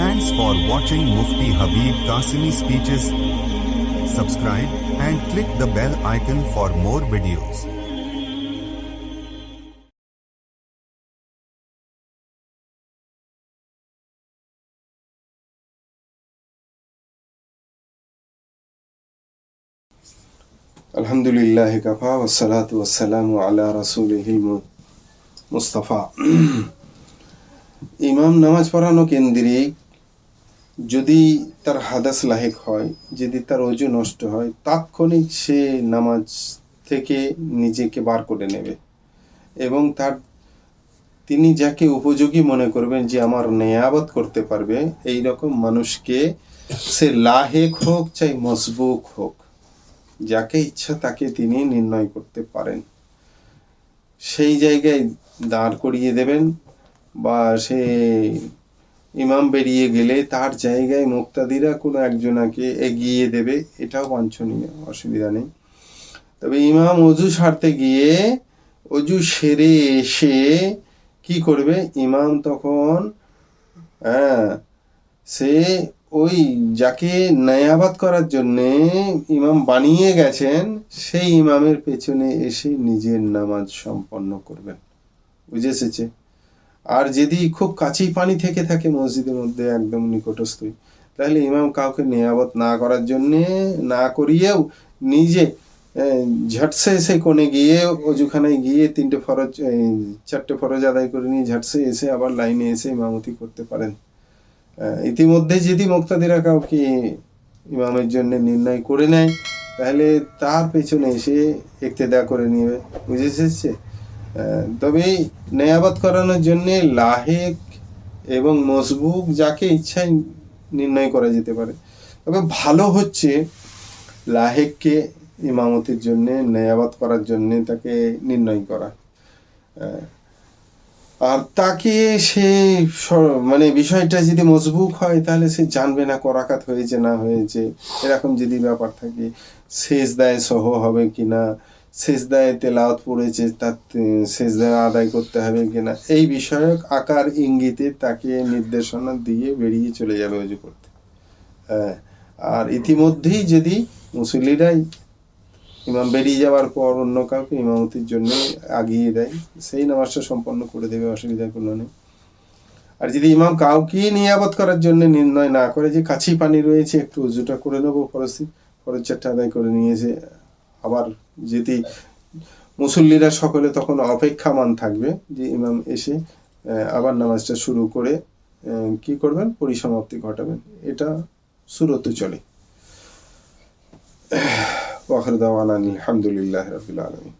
Thanks for watching Mufti Habib Qasimi speeches. Subscribe and click the bell icon for more videos. আলহামদুলিল্লাহ কাফা ওসালাত ওয়াসালাম আলা রাসুলহিল মুস্তাফা ইমাম নামাজ পড়ানো কেন্দ্রিক যদি তার হাদাস লাহেক হয়, যদি তার অজু নষ্ট হয়, তাৎক্ষণিক সে নামাজ থেকে নিজেকে বার করে নেবে। এবং তার, তিনি যাকে উপযোগী মনে করবেন যে আমার নেয়াবত করতে পারবে, এই রকম মানুষকে সে লাহেক হোক চাই মজবুক হোক, যাকে ইচ্ছা তাকে তিনি নির্ণয় করতে পারেন। সেই জায়গায় দাঁড় করিয়ে দেবেন বা সে ইমাম বেরিয়ে গেলে তার জায়গায় মুক্তাদিরা কোনো একজনাকে এগিয়ে দেবে, এটাও বাঞ্ছনীয়, অসুবিধা নেই। তবে ইমাম অজু সারতে গিয়ে, অজু সেরে এসে কি করবে? ইমাম তখন হ্যাঁ সে ওই যাকে নয়াবাদ করার জন্যে ইমাম বানিয়ে গেছেন, সেই ইমামের পেছনে এসে নিজের নামাজ সম্পন্ন করবেন। বুঝে এসেছে? আর যদি খুব কাছেই পানি থেকে থাকে মসজিদের মধ্যে একদম নিকটস্থই তাহলে ইমাম কাউকে নেয়াবত না করার জন্যে না করিয়েও নিজে ঝটসে এসে কোণে গিয়ে অজুখানায় গিয়ে তিনটে ফরজ চারটে ফরজ আদায় করে নিয়ে ঝটসে এসে আবার লাইনে এসে ইমামতি করতে পারেন। ইতিমধ্যে যদি মুক্তাদিরা কাউকে ইমামের জন্য নির্ণয় করে নেয় তাহলে তার পেছনে এসে ইক্তেদা করে নিবে। বুঝে এসেছে? আহ, তবে নেয়াবাদ করানোর জন্য লাহেক এবং মজবুক যাকে ইচ্ছায় নির্ণয় করা যেতে পারে। তবে ভালো হচ্ছে লাহেককে ইমামতির জন্য নেয়াবাদ করার জন্যে তাকে নির্ণয় করা। আর তাকে সে মানে বিষয়টা যদি মজবুক হয় তাহলে সে জানবে না করাকাত হয়েছে না হয়েছে, এরকম যদি ব্যাপার থাকে শেষ দায় সহ হবে কিনা শেষ দায় তেলাওয়াত পড়েছে, তার দায় আদায় করতে হবে কিনা? এই বিষয়ক আকার ইঙ্গিতে তাকে নির্দেশনা দিয়ে বেরিয়ে চলে যাবে অজু করতে। হ্যাঁ আর ইতিমধ্যেই যদি মুসল্লিরাই ইমাম বেরিয়ে যাওয়ার পর অন্য কাউকে ইমামতির জন্য আগিয়ে দেয়, সেই নামাজটা সম্পন্ন করে দেবে অসুবিধা কোনো নেই। আর যদি ইমাম কাউকে নিয়াবত করার জন্য নির্ণয় না করে যে কাছেই পানি রয়েছে, একটু উজুটা করে নেব ফরসি ফরজ চারটা আদায় করে নিয়েছে আবার যদি মুসল্লিরা সকলে তখন অপেক্ষামান থাকবে যে ইমাম এসে আবার নামাজটা শুরু করে কি করবেন? পরিসমাপ্তি ঘটাবেন। এটা সুরত চলে। ওয়াখর দাওয়ানা আলহামদুলিল্লাহ রবিল আলমী